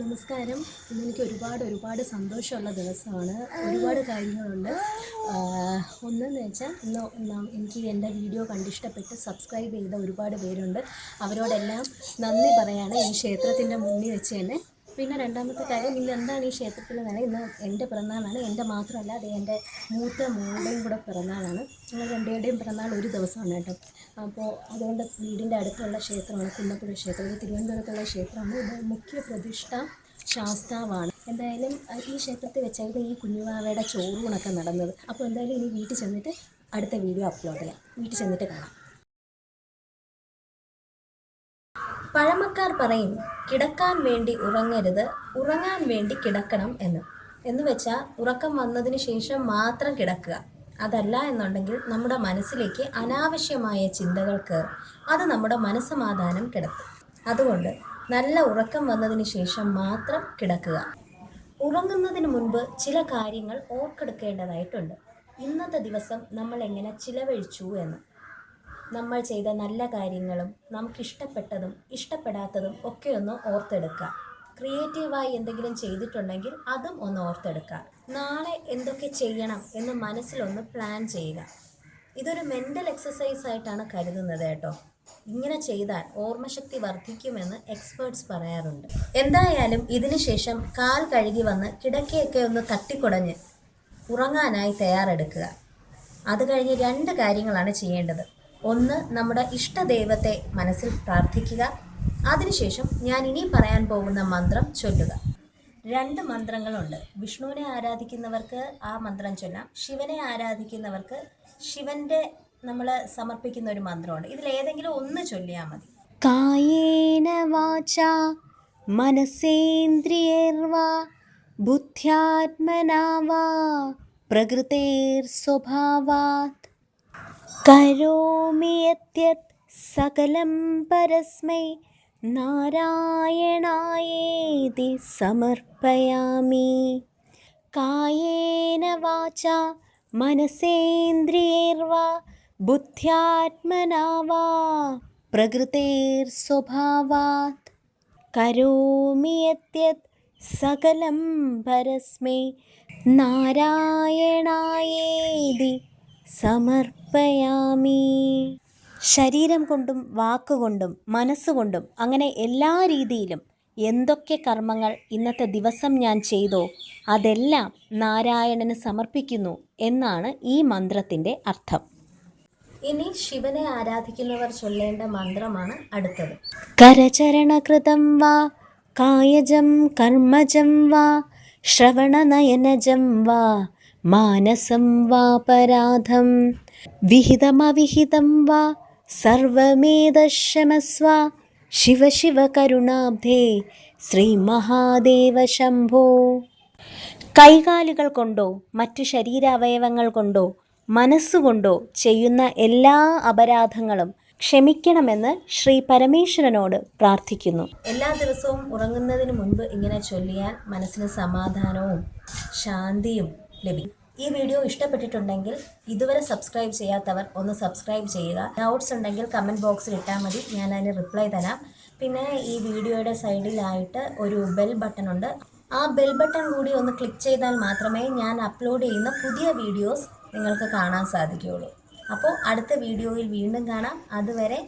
നമസ്കാരം. ഇന്നെനിക്ക് ഒരുപാട് ഒരുപാട് സന്തോഷമുള്ള ദിവസമാണ്. ഒരുപാട് കാര്യങ്ങളുണ്ട്. ഒന്നെന്ന് വെച്ചാൽ ഇന്ന് എനിക്ക് എന്റെ വീഡിയോ കണ്ടിഷ്ടപ്പെട്ട് സബ്സ്ക്രൈബ് ചെയ്ത ഒരുപാട് പേരുണ്ട്. അവരോടെല്ലാം നന്ദി പറയാണ്. ഈ ക്ഷേത്രത്തിന്റെ മുന്നിൽ വെച്ച് തന്നെ പിന്നെ രണ്ടാമത്തെ കാര്യം ഇന്ന് എന്താണ് ഈ ക്ഷേത്രത്തിൽ നിന്ന് ഇന്ന് എന്റെ പിറന്നാളാണ്. എന്റെ മാത്രമല്ല അത് എന്റെ മൂത്ത മോളുടെയും കൂടെ പിറന്നാളാണ്. ഞങ്ങൾ രണ്ടുപേരുടെയും പിറന്നാൾ ഒരു ദിവസമാണ് കേട്ടോ. അപ്പോൾ അതുകൊണ്ട് വീടിന്റെ അടുത്തുള്ള ക്ഷേത്രമാണ് കുന്നപ്പുഴ ക്ഷേത്രം. ഇത് തിരുവനന്തപുരത്തുള്ള ക്ഷേത്രമാണ്. ഇത് മുഖ്യ പ്രതിഷ്ഠ ശാസ്താവാണ്. എന്തായാലും ഈ ക്ഷേത്രത്തിൽ വെച്ചായിരുന്നു ഈ കുഞ്ഞുവാവയുടെ ചോറൂണൊക്കെ നടന്നത്. അപ്പോൾ എന്തായാലും ഇനി വീട്ടിൽ ചെന്നിട്ട് അടുത്ത വീഡിയോ അപ്ലോഡ് ചെയ്യാം. വീട്ടിൽ ചെന്നിട്ട് കാണാം. പഴമക്കാർ പറയും കിടക്കാൻ വേണ്ടി ഉറങ്ങരുത് ഉറങ്ങാൻ വേണ്ടി കിടക്കണം എന്ന്. എന്ന് വെച്ചാൽ ഉറക്കം വന്നതിന് ശേഷം മാത്രം കിടക്കുക. അതല്ല എന്നുണ്ടെങ്കിൽ നമ്മുടെ മനസ്സിലേക്ക് അനാവശ്യമായ ചിന്തകൾക്ക് അത് നമ്മുടെ മനസ്സമാധാനം കിടക്കും അതുകൊണ്ട് നല്ല ഉറക്കം വന്നതിന് ശേഷം മാത്രം കിടക്കുക. ഉറങ്ങുന്നതിന് മുൻപ് ചില കാര്യങ്ങൾ ഓർക്കെടുക്കേണ്ടതായിട്ടുണ്ട് ഇന്നത്തെ ദിവസം നമ്മൾ എങ്ങനെ ചിലവഴിച്ചു എന്ന്. നമ്മൾ ചെയ്ത നല്ല കാര്യങ്ങളും നമുക്ക് ഇഷ്ടപ്പെട്ടതും ഇഷ്ടപ്പെടാത്തതും ഒക്കെ ഒന്ന് ഓർത്തെടുക്കുക. ക്രിയേറ്റീവായി എന്തെങ്കിലും ചെയ്തിട്ടുണ്ടെങ്കിൽ അതും ഒന്ന് ഓർത്തെടുക്കുക. നാളെ എന്തൊക്കെ ചെയ്യണം എന്ന് മനസ്സിലൊന്ന് പ്ലാൻ ചെയ്യുക. ഇതൊരു മെന്റൽ എക്സസൈസ് ആയിട്ടാണ് കരുതുന്നത് കേട്ടോ. ഇങ്ങനെ ചെയ്താൽ ഓർമ്മശക്തി വർദ്ധിക്കുമെന്ന് എക്സ്പേർട്സ് പറയാറുണ്ട്. എന്തായാലും ഇതിനു ശേഷം കാൽ കഴുകി വന്ന് കിടക്കയൊക്കെ ഒന്ന് തട്ടിക്കുടഞ്ഞ് ഉറങ്ങാനായി തയ്യാറെടുക്കുക. അത് കഴിഞ്ഞ് രണ്ട് കാര്യങ്ങളാണ് ചെയ്യേണ്ടത്. ഒന്ന് നമ്മുടെ ഇഷ്ടദൈവത്തെ മനസ്സിൽ പ്രാർത്ഥിക്കുക. അതിനുശേഷം ഞാൻ ഇനി പറയാൻ പോകുന്ന മന്ത്രം ചൊല്ലുക. രണ്ട് മന്ത്രങ്ങളുണ്ട്. വിഷ്ണുവിനെ ആരാധിക്കുന്നവർക്ക് ആ മന്ത്രം ചൊല്ലാം. ശിവനെ ആരാധിക്കുന്നവർക്ക് ശിവന്റെ നമ്മൾ സമർപ്പിക്കുന്ന ഒരു മന്ത്രമുണ്ട്. ഇതിൽ ഏതെങ്കിലും ഒന്ന് ചൊല്ലിയാൽ മതി. കായേന വാച മനസേന്ദ്രിയർവാ ബുദ്ധ്യാത്മനാവാ പ്രകൃതേർ പ്രകൃതേർസ്വഭാവാത് കരോമി യദ്യത് സകലം പരസ്മൈ. നാരായണായേതി സമർപ്പയാമി. കായേന വാച മനസേന്ദ്രിയൈർവാ ബുദ്ധ്യാത്മനാ വാ പ്രകൃതേർസ്വഭാവാത് കരോമി യദ്യത് സകലം പരസ്മൈ. നാരായണായേതി സമർപ്പയാമി. ശരീരം കൊണ്ടും വാക്കുകൊണ്ടും മനസ്സുകൊണ്ടും അങ്ങനെ എല്ലാ രീതിയിലും എന്തൊക്കെ കർമ്മങ്ങൾ ഇന്നത്തെ ദിവസം ഞാൻ ചെയ്തോ അതെല്ലാം നാരായണന് സമർപ്പിക്കുന്നു എന്നാണ് ഈ മന്ത്രത്തിന്റെ അർത്ഥം. ഇനി ശിവനെ ആരാധിക്കുന്നവർ ചൊല്ലേണ്ട മന്ത്രമാണ് അടുത്തത്. കരചരണകൃതം വാ കായജം കർമ്മജം വാ ശ്രവണനയനജം വാ മാനസം വാപരാധം വിഹിതമവിഹിതം വാ സർവമേതശമസ്വ ശിവ ശിവ കരുണാബ്ധേ ശ്രീ മഹാദേവ ശംഭോ. കൈകാലുകൾ കൊണ്ടോ മറ്റു ശരീരാവയവങ്ങൾ കൊണ്ടോ മനസ്സുകൊണ്ടോ ചെയ്യുന്ന എല്ലാ അപരാധങ്ങളും ക്ഷമിക്കണമെന്ന് ശ്രീ പരമേശ്വരനോട് പ്രാർത്ഥിക്കുന്നു. എല്ലാ ദിവസവും ഉറങ്ങുന്നതിന് മുൻപ് ഇങ്ങനെ ചൊല്ലിയാൽ മനസ്സിന് സമാധാനവും ശാന്തിയും ലഭിക്കും. ഈ വീഡിയോ ഇഷ്ടപ്പെട്ടിട്ടുണ്ടെങ്കിൽ ഇതുവരെ സബ്സ്ക്രൈബ് ചെയ്യാത്തവർ ഒന്ന് സബ്സ്ക്രൈബ് ചെയ്യുക. ഡൗട്ട്സ് ഉണ്ടെങ്കിൽ കമന്റ് ബോക്സിൽ ഇട്ടാൽ മതി. ഞാൻ അതിന് റിപ്ലൈ തരാം. പിന്നെ ഈ വീഡിയോയുടെ സൈഡിലായിട്ട് ഒരു ബെൽ ബട്ടൺ ഉണ്ട്. ആ ബെൽ ബട്ടൺ കൂടി ഒന്ന് ക്ലിക്ക് ചെയ്താൽ മാത്രമേ ഞാൻ അപ്ലോഡ് ചെയ്യുന്ന പുതിയ വീഡിയോസ് നിങ്ങൾക്ക് കാണാൻ സാധിക്കുകയുള്ളൂ. അപ്പോൾ അടുത്ത വീഡിയോയിൽ വീണ്ടും കാണാം. അതുവരെ